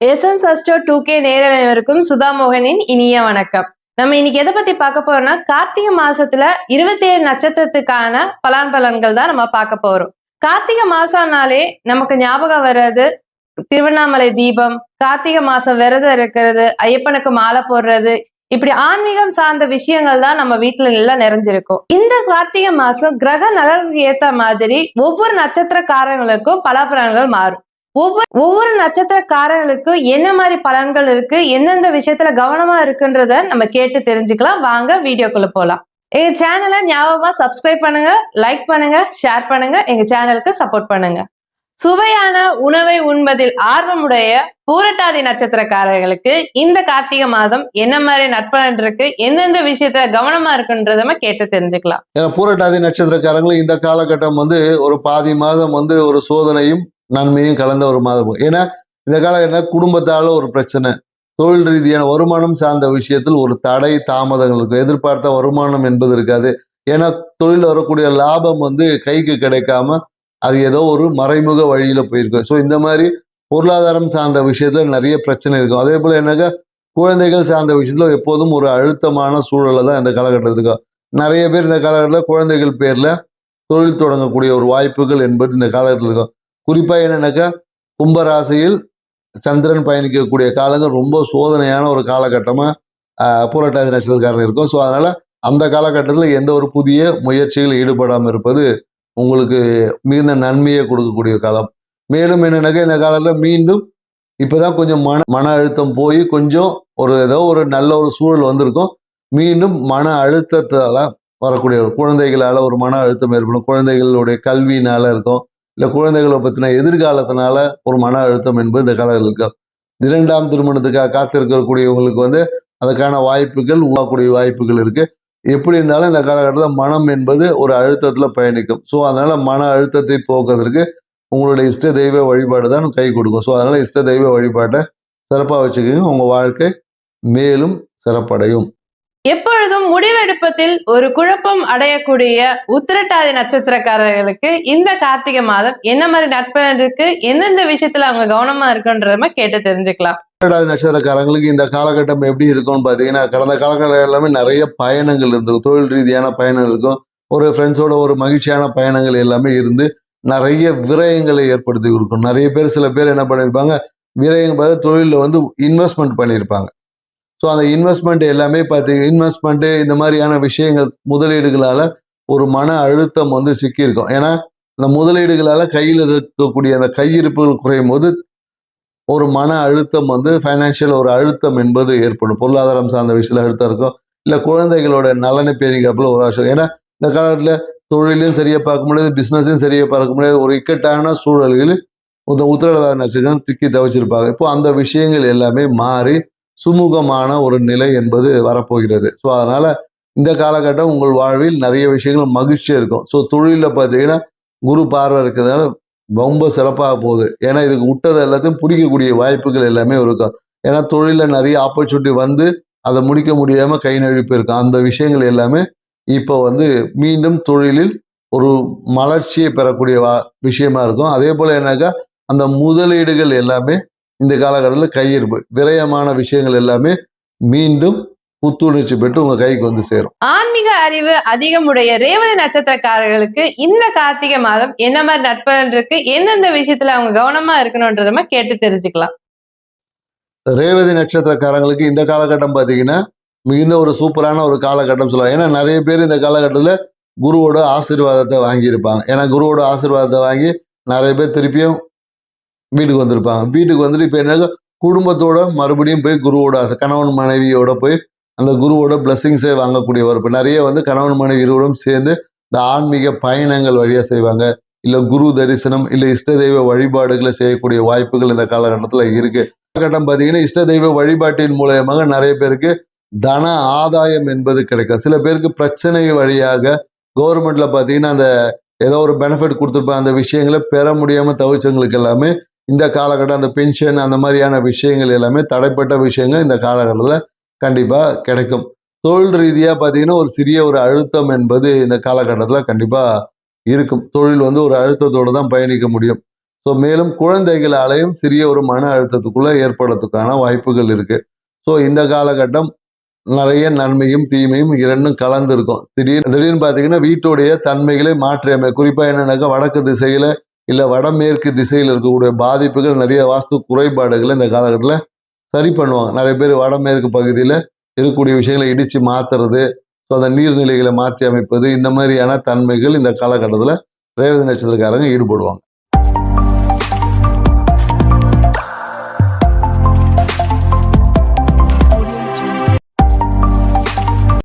SN சஸ்டோ டூ கே நேரனைவருக்கும் சுதா மோகனின் இனிய வணக்கம். நம்ம இன்னைக்கு எதை பத்தி பார்க்க போறோம்னா கார்த்திகை மாசத்துல இருபத்தி ஏழு நட்சத்திரத்துக்கான பலான் பலன்கள் தான் நம்ம பார்க்க போறோம். கார்த்திகை மாசம்னாலே நமக்கு ஞாபகம் வர்றது திருவண்ணாமலை தீபம் கார்த்திகை மாசம் விரதம் இருக்கிறது ஐயப்பனுக்கு மாலை போடுறது இப்படி ஆன்மீகம் சார்ந்த விஷயங்கள் தான் நம்ம வீட்டுல எல்லாம் நிறைஞ்சிருக்கும். இந்த கார்த்திகை மாசம் கிரக நகருக்கு ஏத்த மாதிரி ஒவ்வொரு நட்சத்திரக்காரங்களுக்கும் பலாபலன்கள் மாறும். ஒவ்வொரு ஒவ்வொரு நட்சத்திரக்காரர்களுக்கும் என்ன மாதிரி பலன்கள் இருக்கு? எந்தெந்த விஷயத்துல கவனமா இருக்குன்றத நம்ம கேட்டு தெரிஞ்சுக்கலாம். வாங்க வீடியோக்குள்ள போலாம். எங்க சேனலை ஞாபகமா சப்ஸ்கிரைப் பண்ணுங்க லைக் பண்ணுங்க ஷேர் பண்ணுங்க எங்க சேனலுக்கு சப்போர்ட் பண்ணுங்க. சுவையான உணவை உண்பதில் ஆர்வமுடைய பூரட்டாதி நட்சத்திரக்காரர்களுக்கு இந்த கார்த்திகை மாதம் என்ன மாதிரி நட்பலன் இருக்கு? எந்தெந்த விஷயத்துல கவனமா இருக்குன்றத நம்ம கேட்டு தெரிஞ்சுக்கலாம். ஏன்னா பூரட்டாதி நட்சத்திரக்காரங்களும் இந்த காலகட்டம் வந்து ஒரு பாதி மாதம் வந்து ஒரு சோதனையும் நன்மையும் கலந்த ஒரு மாதம் ஏன்னா இந்த காலகட்டம் குடும்பத்தால ஒரு பிரச்சனை. தொழில் ரீதியான வருமானம் சார்ந்த விஷயத்தில் ஒரு தடை தாமதங்கள் இருக்கும். எதிர்பார்த்த வருமானம் என்பது இருக்காது. ஏன்னா தொழில் வரக்கூடிய லாபம் வந்து கைக்கு கிடைக்காம அது ஏதோ ஒரு மறைமுக வழியில போயிருக்கும். ஸோ இந்த மாதிரி பொருளாதாரம் சார்ந்த விஷயத்துல நிறைய பிரச்சனை இருக்கும். அதே போல என்னக்கா குழந்தைகள் சார்ந்த விஷயத்துல எப்போதும் ஒரு அழுத்தமான சூழலை தான் இந்த காலகட்டத்தில் இருக்கும். நிறைய பேர் இந்த காலகட்டத்தில் குழந்தைகள் பேர்ல தொழில் தொடங்கக்கூடிய ஒரு வாய்ப்புகள் என்பது இந்த காலகட்டத்தில் இருக்கும். குறிப்பாக என்னென்னாக்கா கும்பராசியில் சந்திரன் பயணிக்கக்கூடிய காலங்கள் ரொம்ப சோதனையான ஒரு காலகட்டமாக ஆஹ், பூரட்டாதி நட்சத்திரக்காரன் இருக்கும். ஸோ அதனால் அந்த காலகட்டத்தில் எந்த ஒரு புதிய முயற்சியில் ஈடுபடாமல் இருப்பது உங்களுக்கு மிகுந்த நன்மையை கொடுக்கக்கூடிய காலம். மேலும் என்னென்னாக்கா இந்த காலத்தில் மீண்டும் இப்போ தான் கொஞ்சம் மன மன அழுத்தம் போய் கொஞ்சம் ஒரு ஏதோ ஒரு நல்ல ஒரு சூழல் வந்திருக்கும். மீண்டும் மன அழுத்தத்தால் வரக்கூடிய ஒரு குழந்தைகளால் ஒரு மன அழுத்தம் ஏற்படும். குழந்தைகளுடைய கல்வியினால இருக்கும். இல்லை குழந்தைகளை பற்றின எதிர்காலத்தினால ஒரு மன அழுத்தம் என்பது இந்த காலத்தில் இருக்கும் இரண்டாம் திருமணத்துக்காக காத்திருக்கக்கூடியவங்களுக்கு வந்து அதுக்கான வாய்ப்புகள் உருவாக்கூடிய வாய்ப்புகள் இருக்குது எப்படி இருந்தாலும் இந்த காலகட்டத்தில் மனம் என்பது ஒரு அழுத்தத்தில் பயணிக்கும். ஸோ அதனால் மன அழுத்தத்தை போக்குறதுக்கு உங்களுடைய இஷ்ட தெய்வ வழிபாடு தான் கை கொடுக்கும். ஸோ அதனால் இஷ்ட தெய்வ வழிபாட்டை சிறப்பாக வச்சுக்கோங்க. உங்கள் வாழ்க்கை மேலும் சிறப்படையும். எப்பொழுதும் முடிவெடுப்பதில் ஒரு குழப்பம் அடையக்கூடிய உத்திரட்டாதி நட்சத்திரக்காரர்களுக்கு இந்த கார்த்திகை மாதம் என்ன மாதிரி நட்பலன் இருக்கு? எந்தெந்த விஷயத்துல அவங்க கவனமா இருக்குன்றத கேட்டு தெரிஞ்சுக்கலாம். இரண்டாவது நட்சத்திரக்காரங்களுக்கு இந்த காலகட்டம் எப்படி இருக்கும்னு பாத்தீங்கன்னா கடந்த காலகட்டம் எல்லாமே நிறைய பயணங்கள் இருந்தது. தொழில் ரீதியான பயணங்கள் இருக்கும். ஒரு ஃப்ரெண்ட்ஸோட ஒரு மகிழ்ச்சியான பயணங்கள் எல்லாமே இருந்து நிறைய விரயங்களை ஏற்படுத்தி கொடுக்கும். நிறைய பேர் சில பேர் என்ன பண்ணியிருப்பாங்க விரயம் பார்த்து தொழிலில் வந்து இன்வெஸ்ட்மெண்ட் பண்ணியிருப்பாங்க. ஸோ அந்த இன்வெஸ்ட்மெண்ட் எல்லாமே பார்த்தீங்க இன்வெஸ்ட்மெண்ட்டு இந்த மாதிரியான விஷயங்கள் முதலீடுகளால் ஒரு மன அழுத்தம் வந்து சிக்கியிருக்கும். ஏன்னா அந்த முதலீடுகளால் கையில் இருக்கக்கூடிய அந்த கையிருப்புகள் குறையும் போது ஒரு மன அழுத்தம் வந்து ஃபைனான்ஷியல் ஒரு அழுத்தம் என்பது ஏற்படும். பொருளாதாரம் சார்ந்த விஷயத்தில் அழுத்தம் இருக்கும். இல்லை குழந்தைகளோட நலனை பேரிக்கிறப்பில் ஒரு ஆசை. ஏன்னா இந்த காலத்தில் தொழிலையும் சரியாக பார்க்க முடியாது பிஸ்னஸையும் சரியாக பார்க்க முடியாது. ஒரு இக்கட்டான சூழல்களில் இந்த உத்திரடாத நட்சத்திரம் திக்கி தவிச்சிருப்பாங்க. இப்போ அந்த விஷயங்கள் எல்லாமே மாறி சுமூகமான ஒரு நிலை என்பது வரப்போகிறது. ஸோ அதனால் இந்த காலகட்டம் உங்கள் வாழ்வில் நிறைய விஷயங்கள் மகிழ்ச்சியாக இருக்கும். ஸோ தொழிலில் பார்த்தீங்கன்னா குரு பார்வை இருக்கிறதுனால ரொம்ப சிறப்பாக போகுது. ஏன்னா இதுக்கு விட்டது எல்லாத்தையும் பிடிக்கக்கூடிய வாய்ப்புகள் எல்லாமே இருக்கும். ஏன்னா தொழிலில் நிறைய ஆப்பர்ச்சுனிட்டி வந்து அதை முடிக்க முடியாமல் கை நழுப்பி இருக்கும் அந்த விஷயங்கள் எல்லாமே இப்போ வந்து மீண்டும் தொழிலில் ஒரு மலர்ச்சியை பெறக்கூடிய வா விஷயமா இருக்கும். அதே போல் என்னக்கா அந்த முதலீடுகள் எல்லாமே இந்த காலகட்டத்தில் கையிருப்பு விரயமான விஷயங்கள் எல்லாமே மீண்டும் புத்துணர்ச்சி பெற்று உங்கள் கைக்கு வந்து சேரும். ஆன்மீக அறிவு அதிகமுடைய ரேவதி நட்சத்திரக்காரர்களுக்கு இந்த கார்த்திகை மாதம் என்ன மாதிரி நட்பலன் இருக்கு? எந்தெந்த விஷயத்துல அவங்க கவனமா இருக்கணும்ன்றத கேட்டு தெரிஞ்சுக்கலாம். ரேவதி நட்சத்திரக்காரங்களுக்கு இந்த காலகட்டம் பார்த்தீங்கன்னா மிகுந்த ஒரு சூப்பரான ஒரு காலகட்டம் சொல்லலாம். ஏன்னா நிறைய பேர் இந்த காலகட்டத்தில் குருவோட ஆசீர்வாதத்தை வாங்கியிருப்பாங்க. ஏன்னா குருவோட ஆசீர்வாதத்தை வாங்கி நிறைய பேர் திருப்பியும் வீட்டுக்கு வந்திருப்பாங்க. வீட்டுக்கு வந்துட்டு இப்போ என்ன குடும்பத்தோட மறுபடியும் போய் குருவோட கணவன் மனைவியோட போய் அந்த குருவோட பிளஸ்ஸிங்ஸை வாங்கக்கூடிய ஒரு இப்போ நிறைய வந்து கணவன் மனைவி இருவரும் சேர்ந்து இந்த ஆன்மீக பயணங்கள் வழியாக செய்வாங்க. இல்லை குரு தரிசனம் இல்லை இஷ்ட தெய்வ வழிபாடுகளை செய்யக்கூடிய வாய்ப்புகள் இந்த காலகட்டத்தில் இருக்கு. காலகட்டம் பார்த்தீங்கன்னா இஷ்ட தெய்வ வழிபாட்டின் மூலயமாக நிறைய பேருக்கு தன ஆதாயம் என்பது கிடைக்கும். சில பேருக்கு பிரச்சனை வழியாக கவர்மெண்ட்ல பார்த்தீங்கன்னா அந்த ஏதோ ஒரு பெனிஃபிட் கொடுத்துருப்பாங்க. அந்த விஷயங்களை பெற முடியாமல் தவிச்சவங்களுக்கு எல்லாமே இந்த காலகட்டம் அந்த பென்ஷன் அந்த மாதிரியான விஷயங்கள் எல்லாமே தடைப்பட்ட விஷயங்கள் இந்த காலகட்டத்தில் கண்டிப்பாக கிடைக்கும். தொழில் ரீதியாக பார்த்தீங்கன்னா ஒரு சிறிய ஒரு அழுத்தம் என்பது இந்த காலகட்டத்தில் கண்டிப்பாக இருக்கும். தொழில் வந்து ஒரு அழுத்தத்தோடு தான் பயணிக்க முடியும். ஸோ மேலும் குழந்தைகளாலையும் சிறிய ஒரு மன அழுத்தத்துக்குள்ளே ஏற்படுறதுக்கான வாய்ப்புகள் இருக்குது ஸோ இந்த காலகட்டம் நிறைய நன்மையும் தீமையும் இரண்டும் கலந்து இருக்கும். திடீர்னு திடீர்னு பார்த்தீங்கன்னா வீட்டுடைய தன்மைகளை மாற்றியமை குறிப்பாக என்னென்னாக்கா வடக்கு திசையில் இல்லை வடமேற்கு திசையில் இருக்கக்கூடிய பாதிப்புகள் நிறைய வாஸ்து குறைபாடுகளை இந்த காலகட்டத்தில் சரி பண்ணுவாங்க. நிறைய பேர் வடமேற்கு பகுதியில் இருக்கக்கூடிய விஷயங்களை இடித்து மாற்றுறது ஸோ அந்த நீர்நிலைகளை மாற்றி அமைப்பது இந்த மாதிரியான தன்மைகள் இந்த காலகட்டத்தில் ரேவதி நட்சத்திரக்காரங்க ஈடுபடுவாங்க.